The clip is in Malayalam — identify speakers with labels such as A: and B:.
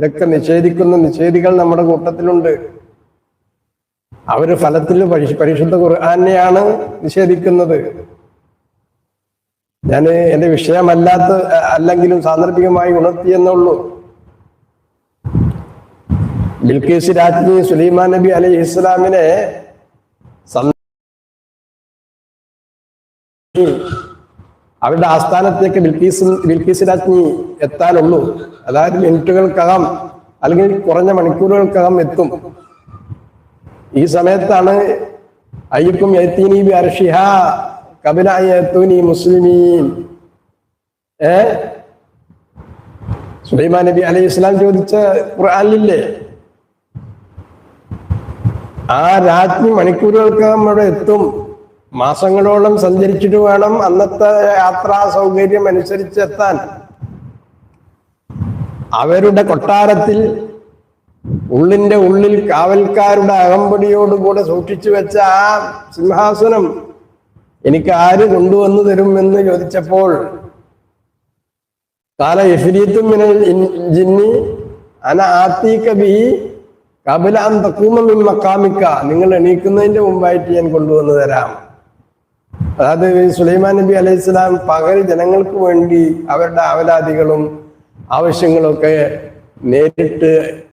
A: ഇതൊക്കെ നിഷേധിക്കുന്ന നിഷേധികൾ നമ്മുടെ കൂട്ടത്തിലുണ്ട്. അവർ ഫലത്തിൽ പരിശുദ്ധ ഖുർആാനെയാണ് നിഷേധിക്കുന്നത്. ഞാൻ എന്റെ വിഷയമല്ലാത്ത അല്ലെങ്കിലും സാന്ദർഭികമായി ഉണർത്തിയെന്നുള്ളൂ ബിൽക്കീസ് രാജ്ഞി സുലൈമാൻ നബി അലൈഹി ഇസ്ലാമിനെ അവരുടെ ആസ്ഥാനത്തേക്ക് ബിൽക്കീസ് ബിൽക്കീസ് രാജ്ഞി എത്താനുള്ളൂ. അതായത് മിനിറ്റുകൾക്കകം അല്ലെങ്കിൽ കുറഞ്ഞ മണിക്കൂറുകൾക്കകം എത്തും. ഈ സമയത്താണ് അയ്യക്കും എത്തീനി ബി അർഷിഹ കബിലായി എത്തൂനി മുസ്ലിമീൻ. ഏ? സുലൈമാൻ നബി അലൈഹി ഇസ്ലാം ചോദിച്ച ഖുർആാനില്ലേ ആ രാജ്ഞി മണിക്കൂറുകൾക്കകം അവിടെ എത്തും. മാസങ്ങളോളം സഞ്ചരിച്ചിട്ട് വേണം അന്നത്തെ യാത്രാ സൗകര്യം അനുസരിച്ച് എത്താൻ അവരുടെ കൊട്ടാരത്തിൽ ഉള്ളിന്റെ ഉള്ളിൽ കാവൽക്കാരുടെ അകമ്പടിയോടുകൂടെ സൂക്ഷിച്ചു വെച്ച ആ സിംഹാസനം എനിക്ക് ആര് കൊണ്ടുവന്നു തരും എന്ന് ചോദിച്ചപ്പോൾ കാല എഫിരീത്തും ജിന്നി അന ആത്തി ബി കപില അൻ മിൻ മക്കാമിക്ക നിങ്ങൾ എണീക്കുന്നതിന്റെ മുമ്പായിട്ട് ഞാൻ കൊണ്ടുവന്നു തരാം. അതായത് സുലൈമാൻ നബി അലൈഹി സ്വലാം പകൽ ജനങ്ങൾക്ക് വേണ്ടി അവരുടെ ആവലാദികളും ആവശ്യങ്ങളൊക്കെ നേരിട്ട്